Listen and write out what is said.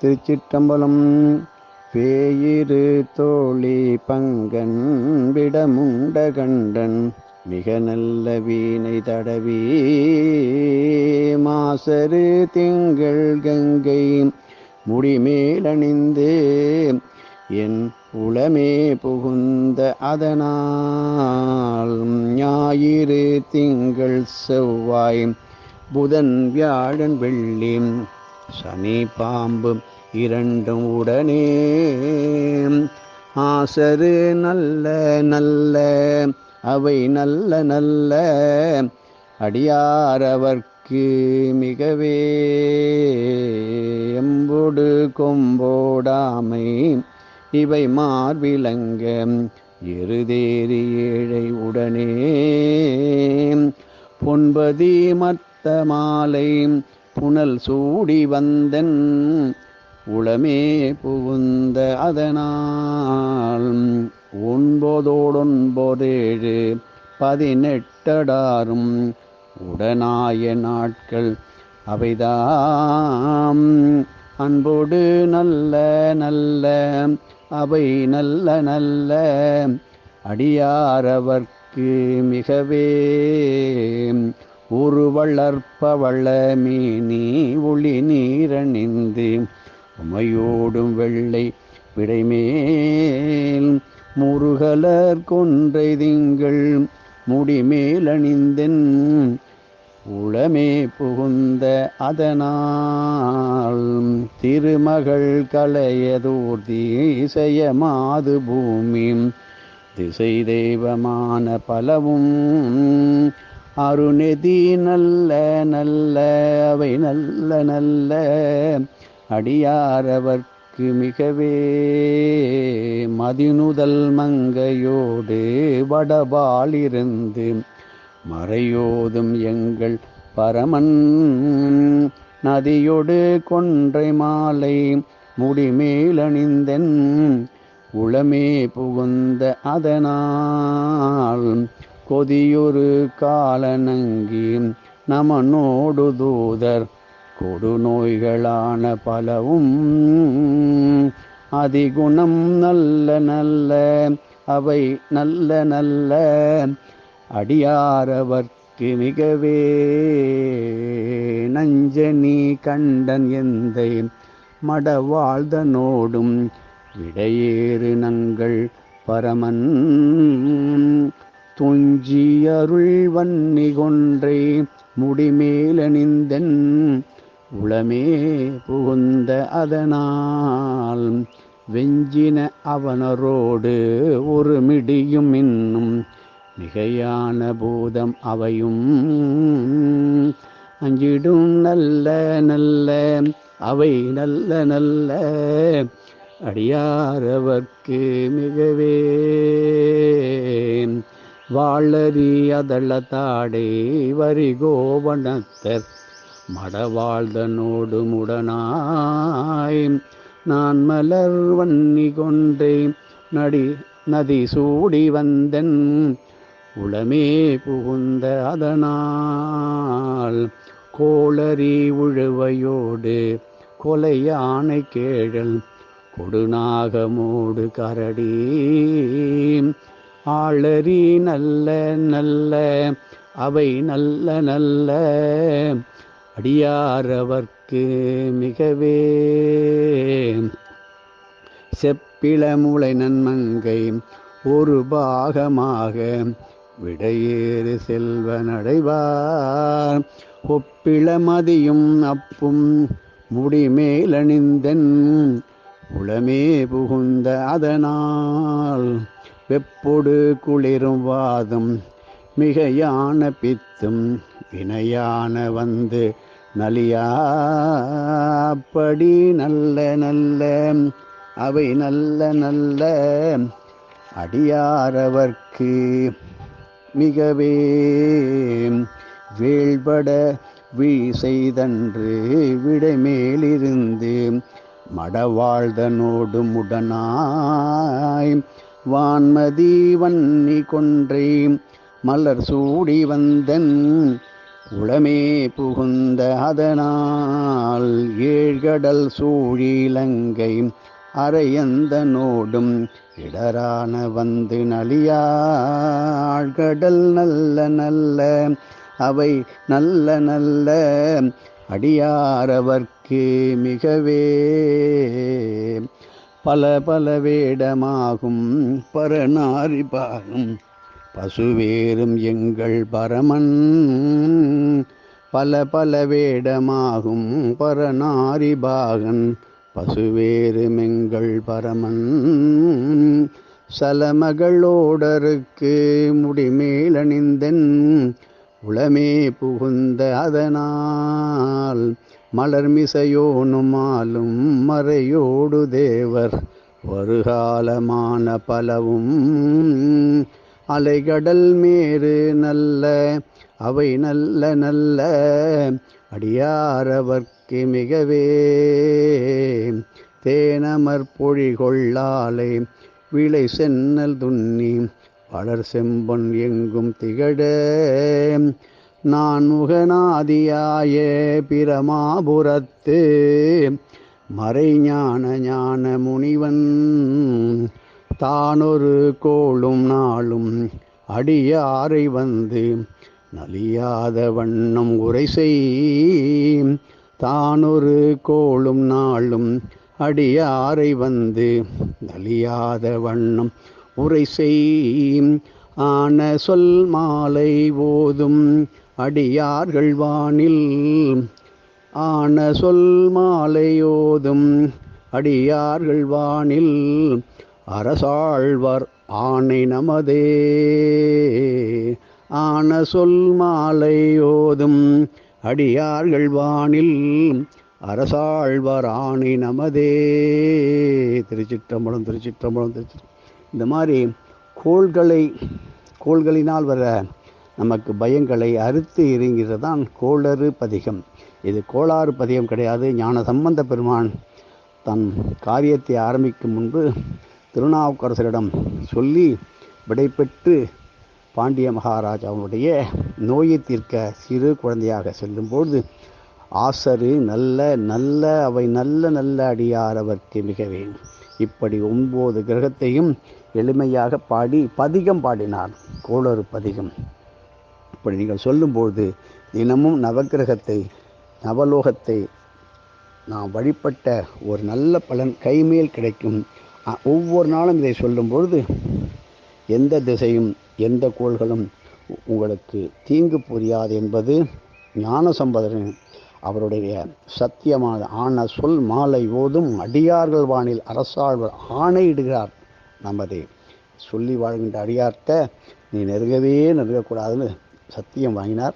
திருச்சிற்றம்பலம் பேயிரு தோழி பங்கன் விடமுண்ட கண்டன் மிக நல்ல வீணை தடவி மாசரு திங்கள் கங்கை முடிமேலணிந்து என் உளமே புகுந்த அதனால் ஞாயிறு திங்கள் செவ்வாய் புதன் வியாழன் வெள்ளி சனி பாம்பு இரண்டும் உடனே. ஆசரு நல்ல நல்ல அவை நல்ல நல்ல. அடியாரவர்க்கு மிகவே. எம்பொடு கொம்போடாமை இவை மார்பிலங்க எருதேறி ஏழை உடனே. பொன்பதி மத்த மாலை புனல் சூடி வந்தன் உளமே புகுந்த அதனால். ஒன்பதோடொன்பதேழு பதினெட்டடாரும் உடனாய நாட்கள் அவைதாம். அன்போடு நல்ல நல்ல அவை நல்ல நல்ல அடியாரவர்க்கு மிகவே. ஒரு வளர்ப்ப வளமீனி ஒளி நீரணிந்து உமையோடும் வெள்ளை விடைமேல் முருகலர் கொன்றை திங்கள் முடிமேலணிந்தென் உளமே புகுந்த அதனால் திருமகள் கலையதூர்தி இசைய மாது பூமி திசை தெய்வமான பலவும் அருணெதி நல்ல நல்ல அவை நல்ல நல்ல அடியாரவர்க்கு மிகவே. மதினுதல் மங்கையோடு வடபாலிருந்து மறையோதும் எங்கள் பரமன். நதியொடு கொன்றை மாலை முடிமேலணிந்தன் உளமே புகுந்த அதனால் கொதியொரு காலனங்கி நமனோடு தூதர். கொடு நோய்களான பலவும் அதிகுணம் நல்ல நல்ல அவை நல்ல நல்ல. அடியாரவர்க்கு மிகவே நஞ்சனி கண்டன் எந்தை மடவாழ்தனோடும் விடையேறு நங்கள் பரமன். துஞ்சியருள் வன்னி கொன்றை முடிமேலணிந்தன் உளமே புகுந்த அதனால். வெஞ்சின அவனரோடு ஒரு மிடியும் இன்னும் மிகையான பூதம் அவையும். அஞ்சிடும் நல்ல நல்ல அவை நல்ல நல்ல அடியாரவர்க்கு மிகவே. வாழறி அதளத்தாடே வரி கோவணத்தர் மடவாழ்தனோடு முடனாய் நான் மலர் வன்னி கொண்டே நடி நதி சூடி வந்தன். உளமே புகுந்த அதனால் கோளறி உழுவையோடு கொலையானை கேழல். கொடுநாகமோடு கரடி ஆளரி நல்ல நல்ல அவை நல்ல நல்ல. அடியாரவர்க்கு மிகவே. செப்பிளமுளை நன்மங்கை ஒரு பாகமாக விடையேறு செல்வ நடைவார் ஒப்பிளமதியும் அப்பும் முடிமேலணிந்தன் உளமே புகுந்த அதனால். வெப்பொடு குளிரும் வாதம் மிகையான பித்தும் வினையான வந்து நலியாப்படி நல்ல நல்ல அவை நல்ல நல்ல அடியாரவர்க்கு மிகவே வேள்பட வீசெய்தன்று விடைமேலிருந்து மடவாழ்தனோடு முடனாய் வான்மதி வன்னி கொன்றை மலர் சூடி வந்தன் உளமே புகுந்த அதனால் ஏழ்கடல் சூழிலங்கை அரையந்த நோடும் இடரான வந்து நலியாழ்கடல் நல்ல நல்ல அவை நல்ல நல்ல அடியாரவர்க்கு மிகவே. பல பல வேடமாகும். பரநாரி பாகம். பசுவேறும் எங்கள் பரமன். பல பல வேடமாகும். பரநாரி பாகன். பசுவேறும் எங்கள் பரமன். சலமகளோடருக்கு முடிமேலணிந்தன் உளமே புகுந்த அதனால் மலர்மிசையோனுமாலும் மறையோடு தேவர். வருகாலமான பலவும் அலைகடல் மேறு நல்ல அவை நல்ல நல்ல அடியாரவர்க்கு மிகவே. தேனமர் கொள்ளாலை விளை சென்னல் துண்ணி வளர் செம்பொன் எங்கும் திகழ. நான் முகநாதியாய பிரமாபுரத்து. மறைஞான ஞான முனிவன் தானொரு கோளும் நாளும் அடியாரை வந்து நலியாத வண்ணம் உரை செய். தானொரு கோளும் நாளும் அடியாரை வந்து நலியாத வண்ணம் உரை செய். ஆன சொல் மாலை ஓதும் அடியார்கள் வானில். ஆன சொல் மாலையோதும் அடியார்கள் வானில். அரசாழ்வர் ஆணை நமதே. ஆன சொல் மாலையோதும் அடியார்கள் வானில். அரசாழ்வர் ஆணை நமதே. திருச்சிற்றம்பலம் திருச்சிற்றம்பலம் திருச்சி. இந்த மாதிரி கோள்களை கோள்களினால் வர நமக்கு பயங்களை அறுத்து எறிங்கிறது தான் கோளறு பதிகம். இது கோளாறு பதிகம் கிடையாது. ஞான சம்பந்த பெருமான் தன் காரியத்தை ஆரம்பிக்கும் முன்பு திருநாவுக்கரசரிடம் சொல்லி விடைபெற்று பாண்டிய மகாராஜாவுடைய நோயை தீர்க்க சிறு குழந்தையாக செல்லும்போது ஆசரு நல்ல நல்ல அவை நல்ல நல்ல அடியார் அவர்க்கு மிகவே இப்படி ஒன்பது கிரகத்தையும் எளிமையாக பாடி பதிகம் பாடினார். கோளறு பதிகம். இப்படி நீங்கள் சொல்லும்போது தினமும் நவக்கிரகத்தை நவலோகத்தை நாம் வழிபட்ட ஒரு நல்ல பலன் கைமேல் கிடைக்கும். ஒவ்வொரு நாளும் இதை சொல்லும்பொழுது எந்த திசையும் எந்த கோள்களும் உங்களுக்கு தீங்கு புரியாது என்பது ஞான சம்பதரின் அவருடைய சத்தியமான ஆன சொல் மாலை ஓதும் அடியார்கள் வானில் அரசாழ்வர் ஆணையிடுகிறார் நமது. சொல்லி வாழ்கின்ற அடியார்த்த நீ நெருங்கவே நெருங்கக்கூடாதுன்னு சத்தியம் வாங்கினார்.